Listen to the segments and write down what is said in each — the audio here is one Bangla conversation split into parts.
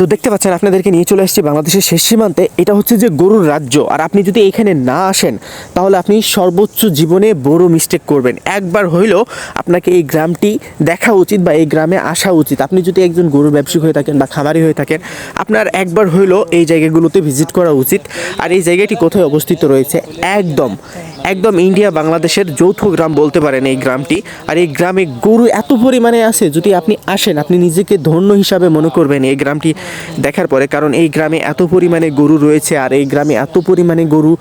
তো দেখতে পাচ্ছেন, আপনাদেরকে নিয়ে চলে আসছি বাংলাদেশের শেষ সীমান্তে। এটা হচ্ছে যে গরুর রাজ্য। আর আপনি যদি এখানে না আসেন, তাহলে আপনি সর্বোচ্চ জীবনে বড় মিস্টেক করবেন। একবার হইলেও আপনাকে এই গ্রামটি দেখা উচিত বা এই গ্রামে আসা উচিত। আপনি যদি একজন গরুর ব্যবসায়ী হয়ে থাকেন বা খামারি হয়ে থাকেন, আপনার একবার হইলেও এই জায়গাগুলোতে ভিজিট করা উচিত। আর এই জায়গাটি কোথায় অবস্থিত রয়েছে? একদম একদম ইন্ডিয়া বাংলাদেশের যৌথ গ্রাম বলতে পারেন এই গ্রামটি। আর এই গ্রামে গরু এত পরিমাণে আছে, যদি আপনি আসেন, আপনি নিজেকে ধন্য হিসাবে মনে করবেন এই গ্রামটি দেখার পরে, কারণ এই গ্রামে এত পরিমাণে গরু রয়েছে আর এই গ্রামে এত পরিমাণে গরু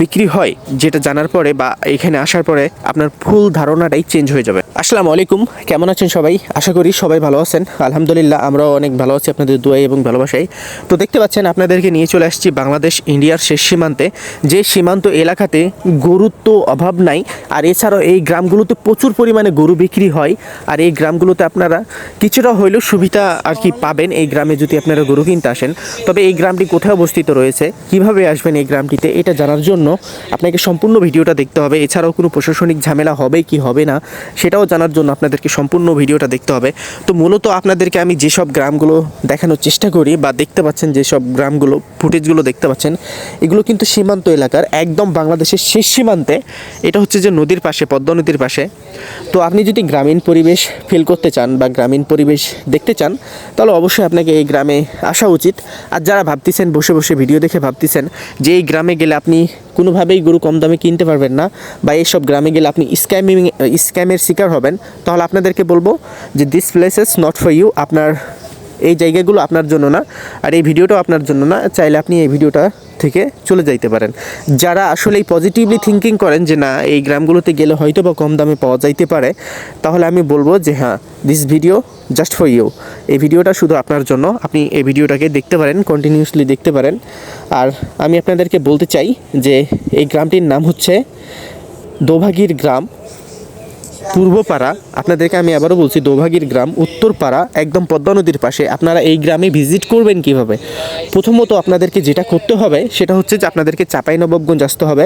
বিক্রি হয়, যেটা জানার পরে বা এখানে আসার পরে আপনার ফুল ধারণাটাই চেঞ্জ হয়ে যাবে। আসসালামু আলাইকুম, কেমন আছেন সবাই? আশা করি সবাই ভালো আছেন। আলহামদুলিল্লাহ, আমরাও অনেক ভালো আছি আপনাদের দোয়াই এবং ভালোবাসাই তো দেখতে পাচ্ছেন, আপনাদেরকে নিয়ে চলে আসছি বাংলাদেশ, ইন্ডিয়ার শেষ সীমান্তে। যে সীমান্ত এলাকাতে গরুর তো অভাব নাই, আর এছাড়াও এই গ্রামগুলোতে প্রচুর পরিমাণে গরু বিক্রি হয়। আর এই গ্রামগুলোতে আপনারা কিছুটা হইলেও সুবিধা আর কি পাবেন এই গ্রামে যদি আপনারা গরু কিনতে আসেন, তবে এই গ্রামটি কোথায় অবস্থিত রয়েছে, কীভাবে আসবেন এই গ্রামটিতে, এটা জানার জন্য আপনাকে সম্পূর্ণ ভিডিওটা দেখতে হবে। এছাড়াও কোনো প্রশাসনিক ঝামেলা হবে কি হবে না, সেটাও জানার জন্য আপনাদেরকে সম্পূর্ণ ভিডিওটা দেখতে হবে। তো মূলত আপনাদেরকে আমি যেসব গ্রামগুলো দেখানোর চেষ্টা করি বা দেখতে পাচ্ছেন, যেসব গ্রামগুলো, ফুটেজগুলো দেখতে পাচ্ছেন, এগুলো কিন্তু সীমান্ত এলাকার, একদম বাংলাদেশের শেষ সীমান্তে। এটা হচ্ছে যে নদীর পাশে, পদ্মা নদীর পাশে। তো আপনি যদি গ্রামীণ পরিবেশ ফিল করতে চান বা গ্রামীণ পরিবেশ দেখতে চান, তাহলে অবশ্যই আপনাকে এই গ্রামে আসা উচিত। আর যারা ভাবতেছেন, বসে বসে ভিডিও দেখে ভাবতেছেন যে এই গ্রামে গেলে আপনি কোনোভাবেই গরু কম দামে কিনতে পারবেন না বা এইসব গ্রামে গেলে আপনি স্ক্যামিং স্ক্যামের শিকার হবেন, তাহলে আপনাদেরকে বলব যে this places not for you আপনার এই জায়গাগুলো আপনার জন্য না, আর এই ভিডিওটাও আপনার জন্য না। চাইলে আপনি এই ভিডিওটা থেকে চলে যাইতে পারেন। যারা আসলে এই পজিটিভলি থিঙ্কিং করেন যে, না, এই গ্রামগুলোতে গেলে হয়তো বা কম দামে পাওয়া যাইতে পারে, তাহলে আমি বলব যে হ্যাঁ this video just for you এই ভিডিওটা শুধু আপনার জন্য। আপনি এই ভিডিওটাকে দেখতে পারেন কন্টিনিউসলি দেখতে পারেন। আর আমি আপনাদেরকে বলতে চাই যে, এই গ্রামটির নাম হচ্ছে দোভাগীর গ্রাম। পূর্বপাড়া, আপনাদেরকে আমি আবারও বলছি, দোভাগীর গ্রাম, উত্তরপাড়া, একদম পদ্মা নদীর পাশে। আপনারা এই গ্রামে ভিজিট করবেন কীভাবে? প্রথমত আপনাদেরকে যেটা করতে হবে, সেটা হচ্ছে যে আপনাদেরকে চাঁপাইনবাবগঞ্জ আসতে হবে।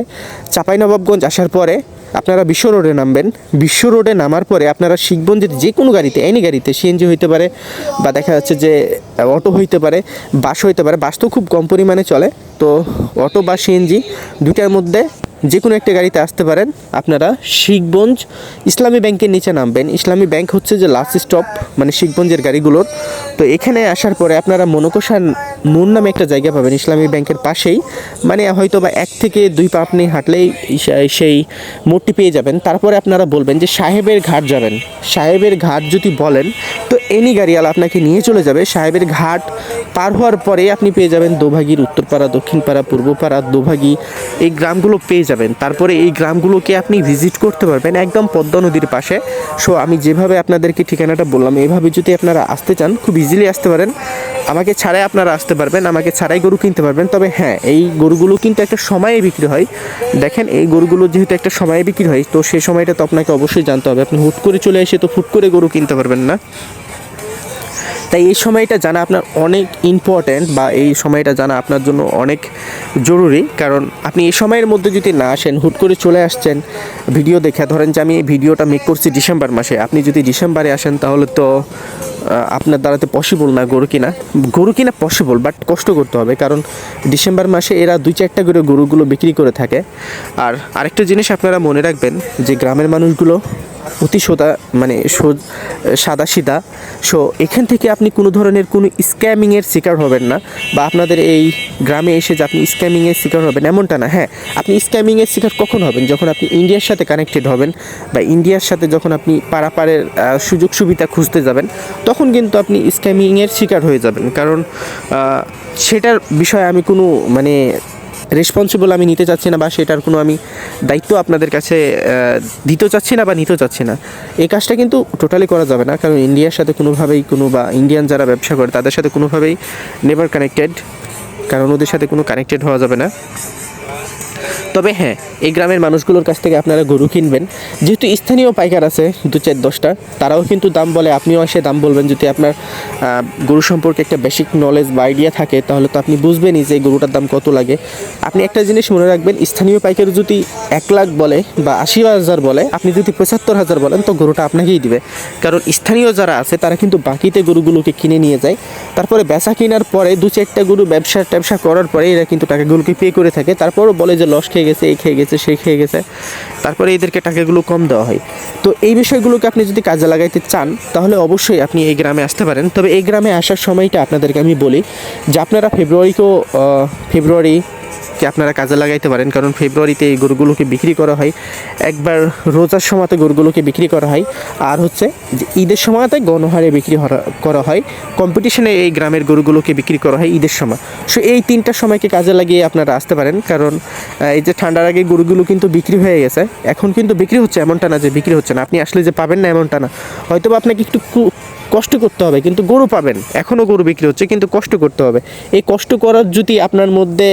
চাঁপাইনবাবগঞ্জ আসার পরে আপনারা বিশ্ব রোডে নামবেন। বিশ্ব রোডে নামার পরে আপনারা শিখবঞ্জের যে কোনো গাড়িতে এনি গাড়িতে সিএনজি হইতে পারে বা দেখা যাচ্ছে যে, অটো হইতে পারে, বাস হইতে পারে, বাস তো খুব কম পরিমাণে চলে। তো অটো বা সিএনজি দুইটার মধ্যে যে কোনো একটা গাড়িতে আসতে পারেন, আপনারা শিখগঞ্জ ইসলামী ব্যাংকের নিচে নামবেন। ইসলামী ব্যাংক হচ্ছে যে লাস্ট স্টপ মানে শিখগঞ্জের গাড়িগুলোর। তো এখানে আসার পরে আপনারা মনোকষার মোড় নামে একটা জায়গা পাবেন ইসলামী ব্যাংকের পাশেই। মানে হয়তো বা এক থেকে দুই পা আপনি হাঁটলেই সেই মোড়টি পেয়ে যাবেন। তারপরে আপনারা বলবেন যে সাহেবের ঘাট যাবেন। সাহেবের ঘাট যদি বলেন, তো এনি গাড়িওয়ালা আপনাকে নিয়ে চলে যাবে। সাহেবের ঘাট পার হওয়ার পরে আপনি পেয়ে যাবেন দোভাগীর উত্তরপাড়া, দক্ষিণপাড়া, পূর্বপাড়া, দোভাগী, এই গ্রামগুলো পেয়ে যাবেন। তারপরে এই গ্রামগুলোকে আপনি ভিজিট করতে পারবেন একদম পদ্মা নদীর পাশে। সো আমি যেভাবে আপনাদেরকে ঠিকানাটা বললাম, এভাবে যদি আপনারা আসতে চান, খুব ইজিলি আসতে পারেন। আমাকে ছাড়াই আপনারা আসতে পারবেন, আমাকে ছাড়াই গরু কিনতে পারবেন। তবে হ্যাঁ এই গরুগুলো কিন্তু একটা সময়ে বিক্রি হয়। দেখেন, এই গরুগুলো যেহেতু একটা সময়ে বিক্রি হয়, তো সেই সময়টা তো আপনাকে অবশ্যই জানতে হবে। আপনি হুট করে চলে এসে তো ফুট করে গরু কিনতে পারবেন না। তাই এই সময়টা জানা আপনার অনেক ইম্পর্ট্যান্ট বা এই সময়টা জানা আপনার জন্য অনেক জরুরি। কারণ আপনি এই সময়ের মধ্যে যদি না আসেন, হুট করে চলে আসছেন ভিডিও দেখে, ধরেন যে আমি এই ভিডিওটা মেক করছি ডিসেম্বর মাসে, আপনি যদি ডিসেম্বরে আসেন তাহলে তো আপনার দ্বারাতে পসিবল না গরু কিনা। গরু কিনা পসিবল বাট কষ্ট করতে হবে, কারণ ডিসেম্বর মাসে এরা দুই চারটা করে গরুগুলো বিক্রি করে থাকে। আর আরেকটা জিনিস আপনারা মনে রাখবেন যে গ্রামের মানুষগুলো অতি সোদা মানে সাদা সিধা সো এখান থেকে আপনি কোনো ধরনের কোনো স্ক্যামিংয়ের শিকার হবেন না বা আপনাদের এই গ্রামে এসে যে আপনি স্ক্যামিংয়ের শিকার হবেন এমনটা না। হ্যাঁ আপনি স্ক্যামিংয়ের শিকার কখন হবেন? যখন আপনি ইন্ডিয়ার সাথে কানেক্টেড হবেন বা ইন্ডিয়ার সাথে যখন আপনি পারাপারের সুযোগ সুবিধা খুঁজতে যাবেন, তখন কিন্তু আপনি স্ক্যামিংয়ের শিকার হয়ে যাবেন। কারণ সেটার বিষয়ে আমি কোনো মানে রেসপন্সিবল আমি নিতে চাচ্ছি না বা সেটার কোনো আমি দায়িত্ব আপনাদের কাছে দিতে চাচ্ছি না বা নিতে চাচ্ছি না। এই কাজটা কিন্তু টোটালি করা যাবে না। কারণ ইন্ডিয়ার সাথে কোনোভাবেই কোনো বা ইন্ডিয়ান যারা ব্যবসা করে, তাদের সাথে কোনোভাবেই নেভার কানেক্টেড কারণ ওদের সাথে কোনো কানেক্টেড হওয়া যাবে না। তবে হ্যাঁ এই গ্রামের মানুষগুলোর কাছ থেকে আপনারা গরু কিনবেন। যেহেতু স্থানীয় পাইকার আছে, দু চার দশটা, তারাও কিন্তু দাম বলে, আপনিও এসে দাম বলবেন। যদি আপনার গরু সম্পর্কে একটা বেসিক নলেজ বা আইডিয়া থাকে, তাহলে তো আপনি বুঝবেনই যে গরুটার দাম কত লাগে। আপনি একটা জিনিস মনে রাখবেন, স্থানীয় পাইকার যদি এক লাখ বলে বা আশি হাজার বলে, আপনি যদি পঁচাত্তর হাজার বলেন, তো গরুটা আপনাকেই দিবে। কারণ স্থানীয় যারা আছে, তারা কিন্তু বাকিতে গরুগুলোকে কিনে নিয়ে যায়। তারপরে বেচা কেনার পরে দু চারটা গরু ব্যবসা ট্যাবসা করার পরে এরা কিন্তু টাকাগুলোকে পে করে থাকে। তারপরও বলে যে লস খেয়ে গেছে, এই খেয়ে গেছে, সেই খেয়ে গেছে। তারপরে এদেরকে টাকাগুলো কম দেওয়া হয়। তো এই বিষয়গুলোকে আপনি যদি কাজে লাগাইতে চান, তাহলে অবশ্যই আপনি এই গ্রামে আসতে পারেন। তবে এই গ্রামে আসার সময়টা আপনাদেরকে আমি বলি যে আপনারা ফেব্রুয়ারিকেও ফেব্রুয়ারি আপনারা কাজে লাগাইতে পারেন? কারণ ফেব্রুয়ারিতে এই গরুগুলোকে বিক্রি করা হয়। একবার রোজার সময়তে গরুগুলোকে বিক্রি করা হয়। আর হচ্ছে যে ঈদের সময়তে গণহারে বিক্রি করা হয়। কম্পিটিশনে এই গ্রামের গরুগুলোকে বিক্রি করা হয় ঈদের সময়। সো এই তিনটা সময়কে কাজে লাগিয়ে আপনারা আসতে পারেন। কারণ এই যে ঠান্ডার আগে গরুগুলো কিন্তু বিক্রি হয়ে গেছে। এখন কিন্তু বিক্রি হচ্ছে এমনটা না যে বিক্রি হচ্ছে না। আপনি আসলে যে পাবেন না এমনটা না। হয়তো আপনাকে একটু কষ্ট করতে হবে, কিন্তু গরু পাবেন। এখনও গরু বিক্রি হচ্ছে, কিন্তু কষ্ট করতে হবে। এই কষ্ট করার যদি আপনার মধ্যে,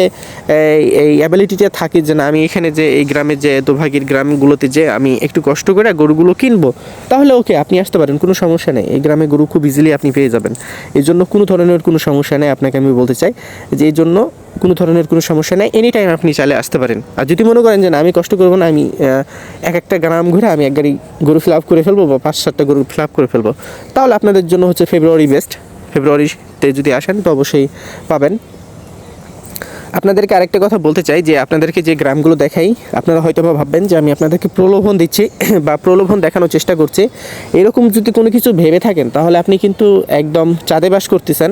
এই অ্যাবিলিটিটা থাকে যে না, আমি এখানে যে, এই গ্রামে যে দুভাগীর গ্রামগুলোতে যে, আমি একটু কষ্ট করে গরুগুলো কিনবো, তাহলে ওকে আপনি আসতে পারেন, কোনো সমস্যা নেই। এই গ্রামে গরু খুব ইজিলি আপনি পেয়ে যাবেন। এই জন্য কোনো ধরনের কোনো সমস্যা নেই। আপনাকে আমি বলতে চাই যে, এই জন্য কোনো ধরনের কোনো সমস্যা নেই এনি টাইম আপনি চাইলে আসতে পারেন। আর যদি মনে করেন যে না, আমি কষ্ট করব না, আমি এক একটা গ্রাম ঘুরে আমি এক গাড়ি গরু ফিল করে ফেলব বা পাঁচ সাতটা গরু ফিল আপ করে ফেলব, তাহলে আপনাদের জন্য হচ্ছে ফেব্রুয়ারি বেস্ট ফেব্রুয়ারিতে যদি আসেন, তো অবশ্যই পাবেন। আপনাদেরকে আরেকটা কথা বলতে চাই, যে আপনাদেরকে যে গ্রামগুলো দেখাই, আপনারা হয়তো বা ভাববেন যে আমি আপনাদেরকে প্রলোভন দিচ্ছি বা প্রলোভন দেখানোর চেষ্টা করছি। এরকম যদি কোনো কিছু ভেবে থাকেন, তাহলে আপনি কিন্তু একদম চাঁদে বাস করতেছেন।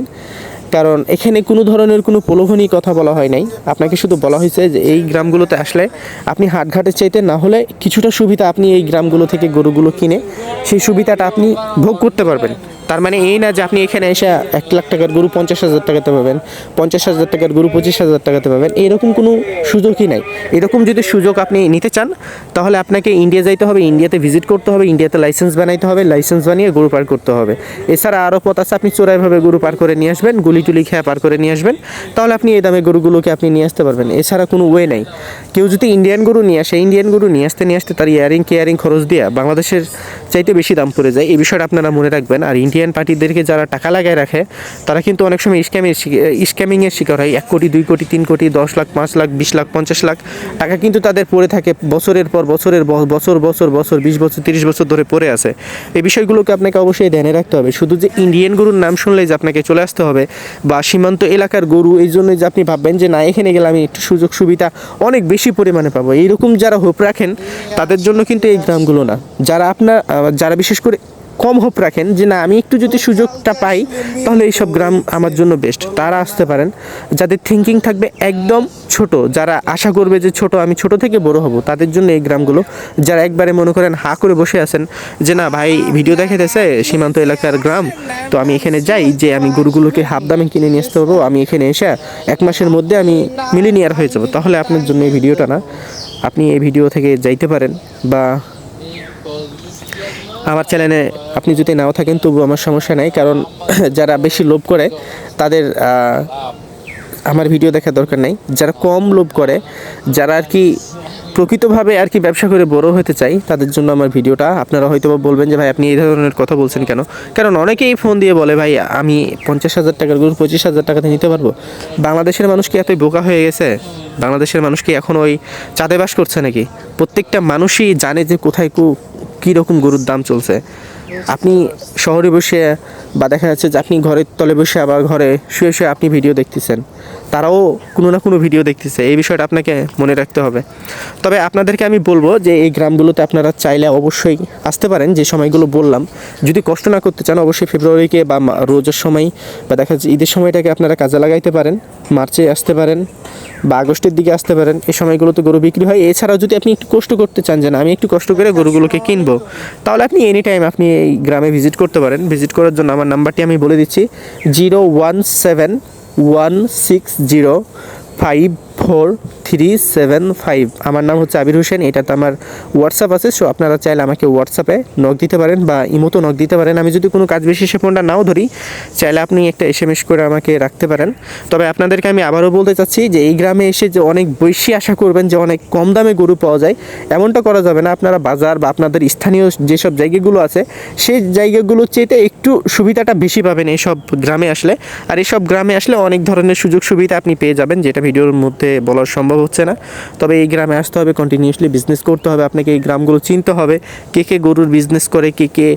কারণ এখানে কোনো ধরনের কোনো প্রলোভনী কথা বলা হয় নাই। আপনাকে শুধু বলা হয়েছে যে এই গ্রামগুলোতে আসলে আপনি হাটঘাটের চাইতে না হলে কিছুটা সুবিধা আপনি এই গ্রামগুলো থেকে গরুগুলো কিনে সেই সুবিধাটা আপনি ভোগ করতে পারবেন। তার মানে এই না যে আপনি এখানে এসে এক লাখ টাকার গরু পঞ্চাশ হাজার টাকাতে পাবেন, পঞ্চাশ হাজার টাকার গরু পঁচিশ হাজার টাকাতে পাবেন, এরকম কোনো সুযোগই নাই? এরকম যদি সুযোগ আপনি নিতে চান, তাহলে আপনাকে ইন্ডিয়া যাইতে হবে ইন্ডিয়াতে ভিজিট করতে হবে ইন্ডিয়াতে লাইসেন্স বানাইতে হবে লাইসেন্স বানিয়ে গরু পার করতে হবে। এছাড়া আরও পথ আছে, আপনি চোরাইভাবে গরু পার করে নিয়ে আসবেন, গুলি টুলি খেয়ে পার করে নিয়ে আসবেন, তাহলে আপনি এই দামে গরুগুলোকে আপনি নিয়ে আসতে পারবেন। এছাড়া কোনো ওয়ে নাই। কেউ যদি ইন্ডিয়ান গরু নিয়ে আসে ইন্ডিয়ান গরু নিয়ে আসতে নিয়ে আসতে তার ইয়ারিং, কেয়ারিং খরচ দিয়ে বাংলাদেশের চাইতে বেশি দাম পড়ে যায়, এই বিষয়টা আপনারা মনে রাখবেন। আর ইন্ডিয়ান পার্টিদেরকে যারা টাকা লাগায় রাখে, তারা কিন্তু অনেক সময় স্ক্যামের স্ক্যামিংয়ের শিকার হয়। এক কোটি, দুই কোটি, তিন কোটি, দশ লাখ, পাঁচ লাখ, বিশ লাখ, পঞ্চাশ লাখ টাকা কিন্তু তাদের পড়ে থাকে বছরের পর বছরের বছর বছর বছর, বিশ বছর, তিরিশ বছর ধরে পড়ে আছে। এই বিষয়গুলোকে আপনাকে অবশ্যই ধ্যানে রাখতে হবে। শুধু যে ইন্ডিয়ান গরুর নাম শুনলেই যে আপনাকে চলে আসতে হবে বা সীমান্ত এলাকার গরু, এই জন্য যে আপনি ভাববেন যে না, এখানে গেলে আমি একটু সুযোগ সুবিধা অনেক বেশি পরিমাণে পাবো। এইরকম যারা হোপ রাখেন, তাদের জন্য কিন্তু এই গ্রামগুলো না। যারা আপনার যারা বিশেষ করে কম হোপ রাখেন যে না, আমি একটু যদি সুযোগটা পাই, তাহলে এইসব গ্রাম আমার জন্য বেস্ট তারা আসতে পারেন। যাদের থিঙ্কিং থাকবে একদম ছোট, যারা আশা করবে যে ছোট, আমি ছোট থেকে বড় হব, তাদের জন্য এই গ্রামগুলো। যারা একবারে মনে করেন হা করে বসে আছেন যে না, ভাই ভিডিও দেখাইতেছে সীমান্ত এলাকার গ্রাম, তো আমি এখানে যাই, যে আমি গরুগুলোকে হাফ দামে কিনে নিয়ে আসতে পারব, আমি এখানে এসে এক মাসের মধ্যে আমি মিলিনিয়ার হয়ে যাব। তাহলে আপনার জন্য এই ভিডিওটা না। আপনি এই ভিডিও থেকে যাইতে পারেন বা আমার চ্যানেলে আপনি যদি নাও থাকেন তবু আমার সমস্যা নাই, কারণ যারা বেশি লোভ করে, তাদের আমার ভিডিও দেখার দরকার নেই। যারা কম লোভ করে, যারা আর কি প্রকৃতভাবে আর কি ব্যবসা করে বড় হতে চাই তাদের জন্য আমার ভিডিওটা, আপনারা হয়তো বলবেন যে, ভাই, আপনি এই ধরনের কথা বলছেন কেন? কারণ অনেকেই ফোন দিয়ে বলে, ভাই, আমি পঞ্চাশ হাজার টাকার গরু পঁচিশ হাজার টাকাতে নিতে পারব। বাংলাদেশের মানুষ কি এতই বোকা হয়ে গেছে? বাংলাদেশের মানুষ কি এখন ওই চাঁদে বাস করছে নাকি? প্রত্যেকটা মানুষই জানে যে কোথায় কু কীরকম গরুর দাম চলছে? আপনি শহরে বসে বা দেখা যাচ্ছে যে আপনি ঘরের তলে বসে আবার ঘরে শুয়ে শুয়ে আপনি ভিডিও দেখতেছেন। তারাও কোনো না কোনো ভিডিও দেখতেছে। এই বিষয়টা আপনাকে মনে রাখতে হবে। তবে আপনাদেরকে আমি বলব যে, এই গ্রামগুলোতে আপনারা চাইলে অবশ্যই আসতে পারেন, যে সময়গুলো বললাম। যদি কষ্ট না করতে চান, অবশ্যই ফেব্রুয়ারিকে বা রোজার সময় বা দেখা যাচ্ছে ঈদের সময়টাকে আপনারা কাজে লাগাইতে পারেন, মার্চে আসতে পারেন বা আগস্টের দিকে আসতে পারেন। এই সময়গুলোতে গরু বিক্রি হয়। এছাড়াও যদি আপনি একটু কষ্ট করতে চান যে, না, আমি একটু কষ্ট করে গরুগুলোকে কিনবো, তাহলে আপনি এনি টাইম আপনি এই গ্রামে ভিজিট করতে পারেন। ভিজিট করার জন্য আমার নাম্বারটি আমি বলে দিচ্ছি zero one seven one six zero five four three seven five আমার নাম হচ্ছে আবির হোসেন, এটাতে আমার হোয়াটসঅ্যাপ আছে সো আপনারা চাইলে আমাকে হোয়াটসঅ্যাপে নক দিতে পারেন বা ইমোতো নক দিতে পারেন। আমি যদি কোনো কাজ বিশেষে ফোনটা নাও ধরি, চাইলে আপনি একটা এস এম এস করে আমাকে রাখতে পারেন। তবে আপনাদেরকে আমি আবারও বলতে চাচ্ছি যে এই গ্রামে এসে যে অনেক বেশি আশা করবেন যে অনেক কম দামে গরু পাওয়া যায়, এমনটা করা যাবে না। আপনারা বাজার বা আপনাদের স্থানীয় যেসব জায়গাগুলো আছে, সেই জায়গাগুলোর চেয়ে একটু সুবিধাটা বেশি পাবেন এইসব গ্রামে আসলে। আর এইসব গ্রামে আসলে অনেক ধরনের সুযোগ সুবিধা আপনি পেয়ে যাবেন, যেটা ভিডিওর মধ্যে বলা সম্ভব হচ্ছে না। তবে এই গ্রামে আসতে হবে কন্টিনিউসলি বিজনেস করতে হবে, আপনাকে এই গ্রামগুলো চিনতে হবে। কে কে গরুর বিজনেস করে, কে কে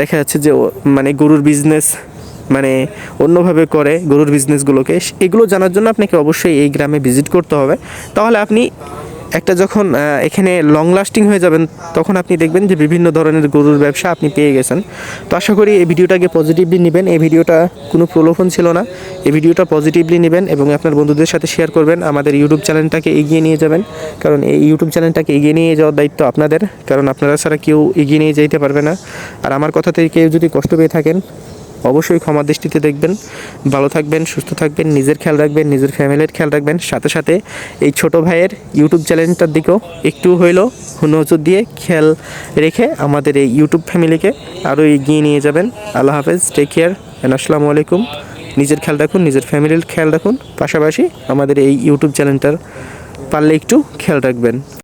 দেখা যাচ্ছে যে মানে গরুর বিজনেস মানে অন্যভাবে করে গরুর বিজনেসগুলোকে এগুলো জানার জন্য আপনাকে অবশ্যই এই গ্রামে ভিজিট করতে হবে। তাহলে আপনি একটা যখন এখানে লং লাস্টিং হয়ে যাবেন, তখন আপনি দেখবেন যে বিভিন্ন ধরনের গরুর ব্যবসা আপনি পেয়ে গেছেন। তো আশা করি এই ভিডিওটাকে পজিটিভলি নেবেন। এই ভিডিওটা কোনো প্রলোভন ছিল না। এই ভিডিওটা পজিটিভলি নেবেন এবং আপনার বন্ধুদের সাথে শেয়ার করবেন। আমাদের ইউটিউব চ্যানেলটাকে এগিয়ে নিয়ে যাবেন। কারণ এই ইউটিউব চ্যানেলটাকে এগিয়ে নিয়ে যাওয়ার দায়িত্ব আপনাদের। কারণ আপনারা ছাড়া কেউ এগিয়ে নিয়ে যেতে পারবে না। আর আমার কথা থেকে কেউ যদি কষ্ট পেয়ে থাকেন অবশ্যই ক্ষমা দৃষ্টিতে দেখবেন। ভালো থাকবেন, সুস্থ থাকবেন, নিজের খেয়াল রাখবেন, নিজের ফ্যামিলির খেয়াল রাখবেন। সাথে সাথে এই ছোট ভাইয়ের ইউটিউব চ্যানেলটার দিকেও একটু হইলেও নজর দিয়ে খেয়াল রেখে আমাদের এই ইউটিউব ফ্যামিলিকে আরও এগিয়ে নিয়ে যাবেন। আল্লাহ হাফেজ টেক কেয়ার অ্যান্ড আসসালামু আলাইকুম। নিজের খেয়াল রাখুন, নিজের ফ্যামিলির খেয়াল রাখুন। পাশাপাশি আমাদের এই ইউটিউব চ্যানেলটার পারলে একটু খেয়াল রাখবেন।